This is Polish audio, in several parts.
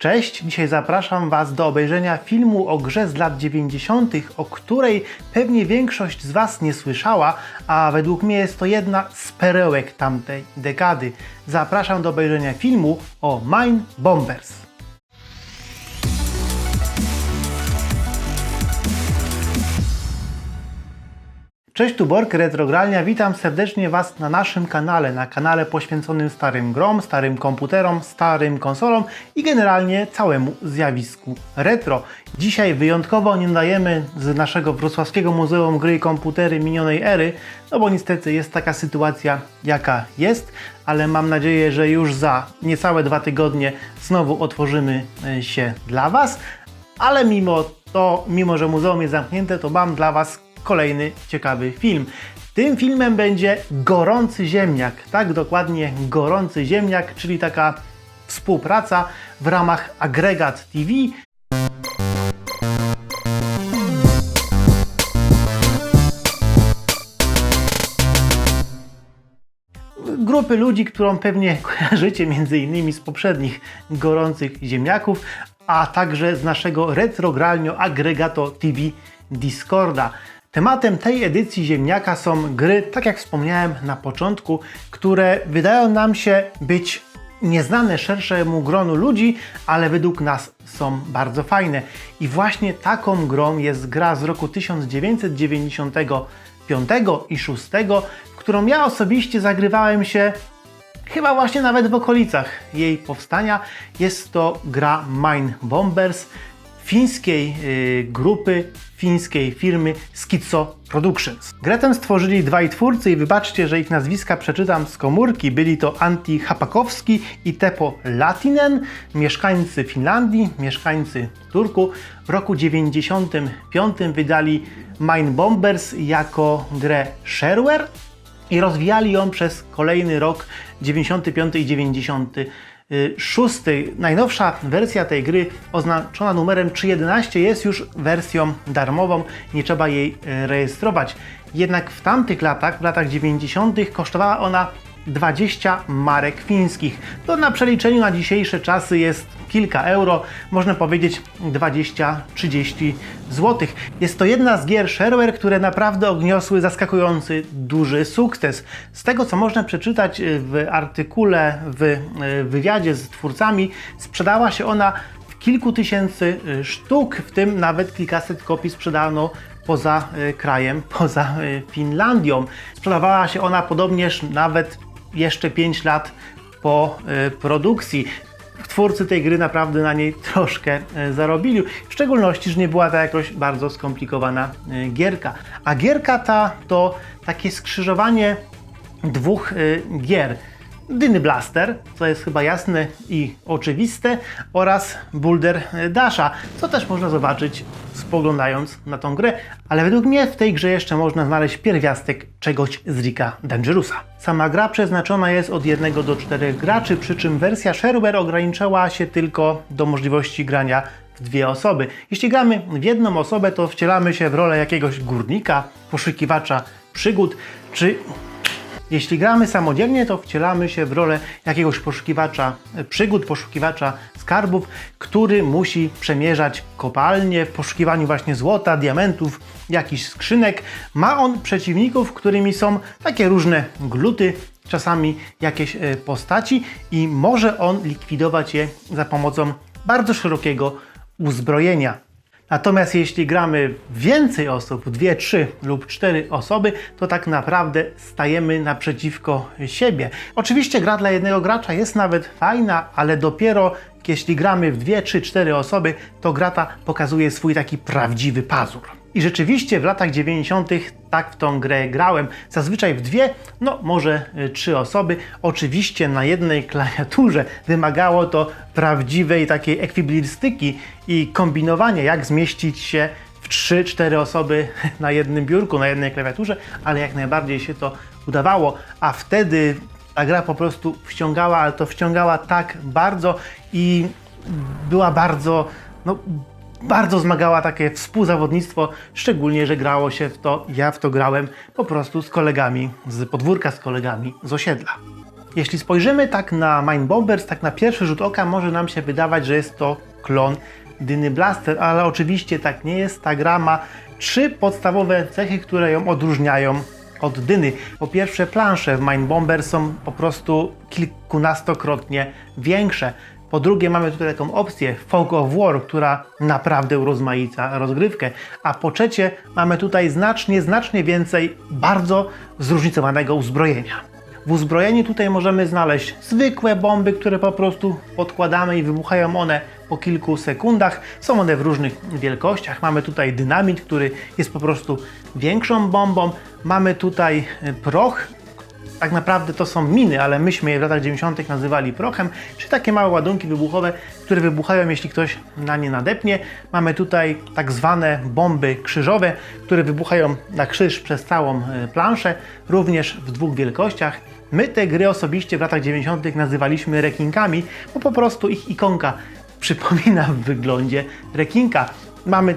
Cześć, dzisiaj zapraszam Was do obejrzenia filmu o grze z lat 90., o której pewnie większość z Was nie słyszała, a według mnie jest to jedna z perełek tamtej dekady. Zapraszam do obejrzenia filmu o Mine Bombers. Cześć, tu Bork, Retrogralnia. Witam serdecznie Was na naszym kanale, na kanale poświęconym starym grom, starym komputerom, starym konsolom i generalnie całemu zjawisku retro. Dzisiaj wyjątkowo nie dajemy z naszego wrocławskiego Muzeum Gry i Komputery minionej ery, no bo niestety jest taka sytuacja jaka jest, ale mam nadzieję, że już za niecałe dwa tygodnie znowu otworzymy e, się dla Was, ale mimo to, mimo że muzeum jest zamknięte, to mam dla Was kolejny ciekawy film. Tym filmem będzie Gorący Ziemniak. Tak, dokładnie Gorący Ziemniak, czyli taka współpraca w ramach Agregat TV. Grupy ludzi, którą pewnie kojarzycie między innymi z poprzednich Gorących Ziemniaków, a także z naszego retrogralnio Agregato TV Discorda. Tematem tej edycji Ziemniaka są gry, tak jak wspomniałem na początku, które wydają nam się być nieznane szerszemu gronu ludzi, ale według nas są bardzo fajne. I właśnie taką grą jest gra z roku 1995 i 6, w którą ja osobiście zagrywałem się chyba właśnie nawet w okolicach jej powstania. Jest to gra Mine Bombers fińskiej y, grupy, fińskiej firmy Schizo Productions. Grę tę stworzyli dwaj twórcy i wybaczcie, że ich nazwiska przeczytam z komórki. Byli to Antti Hapakowski i Teppo Latinen, mieszkańcy Finlandii, mieszkańcy Turku. W roku 95 wydali Mine Bombers jako grę shareware i rozwijali ją przez kolejny rok 95 i 96. Najnowsza wersja tej gry, oznaczona numerem 311, jest już wersją darmową, nie trzeba jej e, rejestrować. Jednak w tamtych latach, w latach 90., kosztowała ona 20 marek fińskich. To na przeliczeniu na dzisiejsze czasy jest kilka euro, można powiedzieć 20-30 zł. Jest to jedna z gier shareware, które naprawdę odniosły zaskakujący duży sukces. Z tego co można przeczytać w artykule, w wywiadzie z twórcami, sprzedała się ona w kilku tysięcy sztuk, w tym nawet kilkaset kopii sprzedano poza krajem, poza Finlandią. Sprzedawała się ona podobnież nawet jeszcze 5 lat po produkcji twórcy tej gry naprawdę na niej troszkę e, zarobili. W szczególności, że nie była to jakoś bardzo skomplikowana e, gierka. A gierka ta to takie skrzyżowanie dwóch e, gier. Dyny Blaster, co jest chyba jasne i oczywiste, oraz Boulder Dasha, co też można zobaczyć spoglądając na tą grę, ale według mnie w tej grze jeszcze można znaleźć pierwiastek czegoś z Rika Dangerousa. Sama gra przeznaczona jest od 1 do 4 graczy, przy czym wersja shareware ograniczała się tylko do możliwości grania w dwie osoby. Jeśli gramy w jedną osobę, to wcielamy się w rolę jakiegoś górnika, poszukiwacza przygód, czy jeśli gramy samodzielnie, to wcielamy się w rolę jakiegoś poszukiwacza przygód, poszukiwacza skarbów, który musi przemierzać kopalnie w poszukiwaniu właśnie złota, diamentów, jakichś skrzynek. Ma on przeciwników, którymi są takie różne gluty, czasami jakieś e, postaci i może on likwidować je za pomocą bardzo szerokiego uzbrojenia. Natomiast jeśli gramy więcej osób, dwie, trzy lub cztery osoby, to tak naprawdę stajemy naprzeciwko siebie. Oczywiście gra dla jednego gracza jest nawet fajna, ale dopiero jeśli gramy w dwie, trzy, cztery osoby, to gra ta pokazuje swój taki prawdziwy pazur. I rzeczywiście w latach 90. tak w tą grę grałem. Zazwyczaj w dwie, no może y, trzy osoby. Oczywiście na jednej klawiaturze wymagało to prawdziwej takiej ekwiblistyki i kombinowania, jak zmieścić się w 3-4 osoby na jednym biurku, na jednej klawiaturze, ale jak najbardziej się to udawało, a wtedy ta gra po prostu wciągała, ale to wciągała tak bardzo i była bardzo no, bardzo zmagała takie współzawodnictwo, szczególnie, że grało się w to, ja w to grałem po prostu z kolegami z podwórka, z kolegami z osiedla. Jeśli spojrzymy tak na Mind Bombers, tak na pierwszy rzut oka może nam się wydawać, że jest to klon Dyny Blaster, ale oczywiście tak nie jest. Ta gra ma trzy podstawowe cechy, które ją odróżniają od Dyny. Po pierwsze, plansze w Mind Bomber są po prostu kilkunastokrotnie większe. Po drugie, mamy tutaj taką opcję Fog of War, która naprawdę urozmaica rozgrywkę. A po trzecie, mamy tutaj znacznie, znacznie więcej bardzo zróżnicowanego uzbrojenia. W uzbrojeniu tutaj możemy znaleźć zwykłe bomby, które po prostu podkładamy i wybuchają one po kilku sekundach. Są one w różnych wielkościach. Mamy tutaj dynamit, który jest po prostu większą bombą. Mamy tutaj proch, tak naprawdę to są miny, ale myśmy je w latach 90. nazywali prochem, czy takie małe ładunki wybuchowe, które wybuchają, jeśli ktoś na nie nadepnie. Mamy tutaj tak zwane bomby krzyżowe, które wybuchają na krzyż przez całą e, planszę, również w dwóch wielkościach. My te gry osobiście w latach 90. nazywaliśmy rekinkami, bo po prostu ich ikonka przypomina w wyglądzie rekinka. Mamy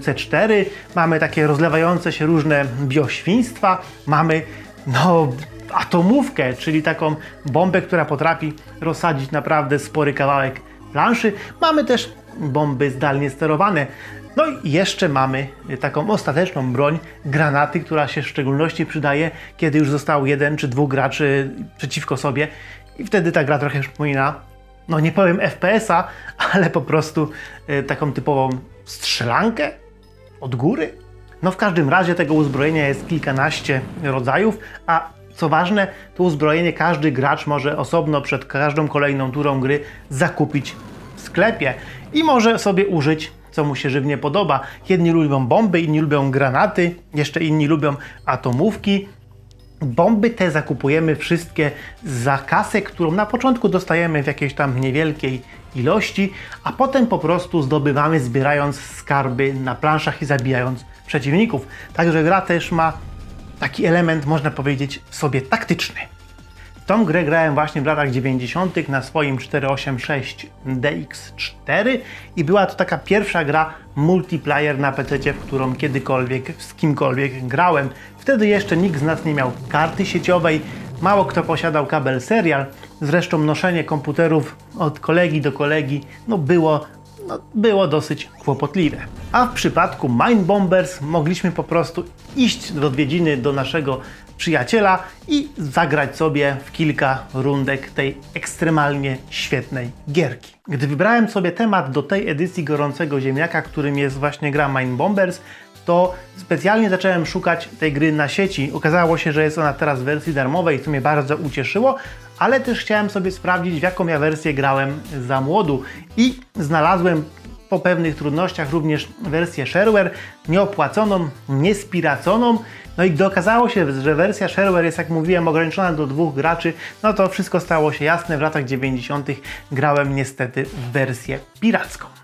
C4, mamy takie rozlewające się różne bioświństwa, mamy no, atomówkę, czyli taką bombę, która potrafi rozsadzić naprawdę spory kawałek planszy. Mamy też bomby zdalnie sterowane. No i jeszcze mamy taką ostateczną broń, granaty, która się w szczególności przydaje, kiedy już został jeden czy dwóch graczy przeciwko sobie i wtedy ta gra trochę przypomina, no nie powiem FPS-a, ale po prostu y, taką typową strzelankę od góry. No w każdym razie tego uzbrojenia jest kilkanaście rodzajów, a co ważne, to uzbrojenie każdy gracz może osobno przed każdą kolejną turą gry zakupić w sklepie i może sobie użyć co mu się żywnie podoba. Jedni lubią bomby, inni lubią granaty, jeszcze inni lubią atomówki. Bomby te zakupujemy wszystkie za kasę, którą na początku dostajemy w jakiejś tam niewielkiej ilości, a potem po prostu zdobywamy zbierając skarby na planszach i zabijając przeciwników. Także gra też ma taki element, można powiedzieć, w sobie taktyczny. Tą grę grałem właśnie w latach 90. na swoim 486 DX4 i była to taka pierwsza gra multiplayer na PC, w którą kiedykolwiek z kimkolwiek grałem. Wtedy jeszcze nikt z nas nie miał karty sieciowej, mało kto posiadał kabel serial, zresztą noszenie komputerów od kolegi do kolegi no było no, było dosyć kłopotliwe. A w przypadku Mind Bombers mogliśmy po prostu iść do odwiedziny do naszego przyjaciela i zagrać sobie w kilka rundek tej ekstremalnie świetnej gierki. Gdy wybrałem sobie temat do tej edycji Gorącego Ziemniaka, którym jest właśnie gra Mind Bombers, to specjalnie zacząłem szukać tej gry na sieci. Okazało się, że jest ona teraz w wersji darmowej, co mnie bardzo ucieszyło, ale też chciałem sobie sprawdzić, w jaką ja wersję grałem za młodu i znalazłem po pewnych trudnościach również wersję shareware, nieopłaconą, niespiraconą. No i gdy okazało się, że wersja shareware jest, jak mówiłem, ograniczona do dwóch graczy, no to wszystko stało się jasne. W latach 90. grałem niestety w wersję piracką.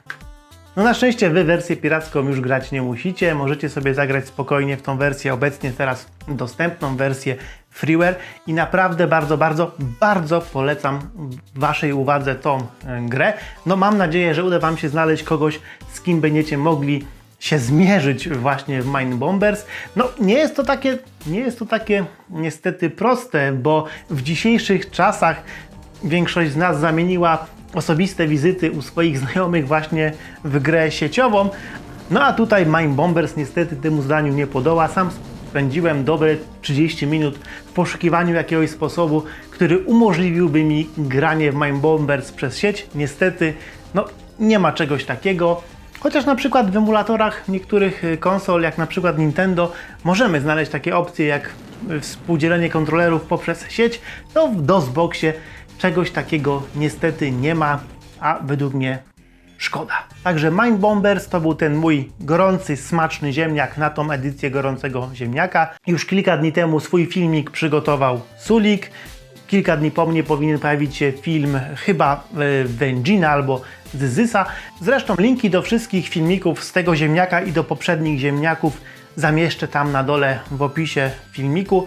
No na szczęście Wy wersję piracką już grać nie musicie, możecie sobie zagrać spokojnie w tą wersję obecnie teraz dostępną, wersję freeware i naprawdę bardzo, bardzo, bardzo polecam Waszej uwadze tą e, grę. No mam nadzieję, że uda Wam się znaleźć kogoś, z kim będziecie mogli się zmierzyć właśnie w Mind Bombers. No nie jest to takie, nie jest to takie niestety proste, bo w dzisiejszych czasach większość z nas zamieniła osobiste wizyty u swoich znajomych właśnie w grę sieciową. No a tutaj Mind Bombers niestety temu zdaniu nie podoła. Sam spędziłem dobre 30 minut w poszukiwaniu jakiegoś sposobu, który umożliwiłby mi granie w Mind Bombers przez sieć. Niestety, no nie ma czegoś takiego. Chociaż na przykład w emulatorach niektórych konsol, jak na przykład Nintendo, możemy znaleźć takie opcje jak współdzielenie kontrolerów poprzez sieć, to w DOSBoxie Czegoś takiego niestety nie ma, a według mnie szkoda. Także Mind Bombers to był ten mój gorący, smaczny ziemniak na tą edycję gorącego ziemniaka. Już kilka dni temu swój filmik przygotował Sulik. Kilka dni po mnie powinien pojawić się film chyba Wędzina albo Zyzysa. Zresztą linki do wszystkich filmików z tego ziemniaka i do poprzednich ziemniaków zamieszczę tam na dole w opisie filmiku.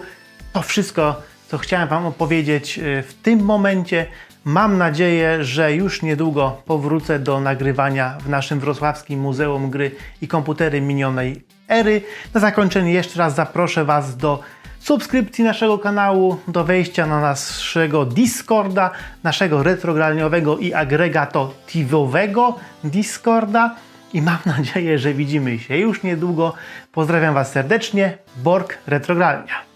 To wszystko to chciałem Wam opowiedzieć y, w tym momencie. Mam nadzieję, że już niedługo powrócę do nagrywania w naszym wrocławskim Muzeum Gry i Komputery Minionej Ery. Na zakończenie jeszcze raz zaproszę Was do subskrypcji naszego kanału, do wejścia na naszego Discorda, naszego retrogralniowego i agregatotywowego Discorda. I mam nadzieję, że widzimy się już niedługo. Pozdrawiam Was serdecznie. Borg Retrogralnia.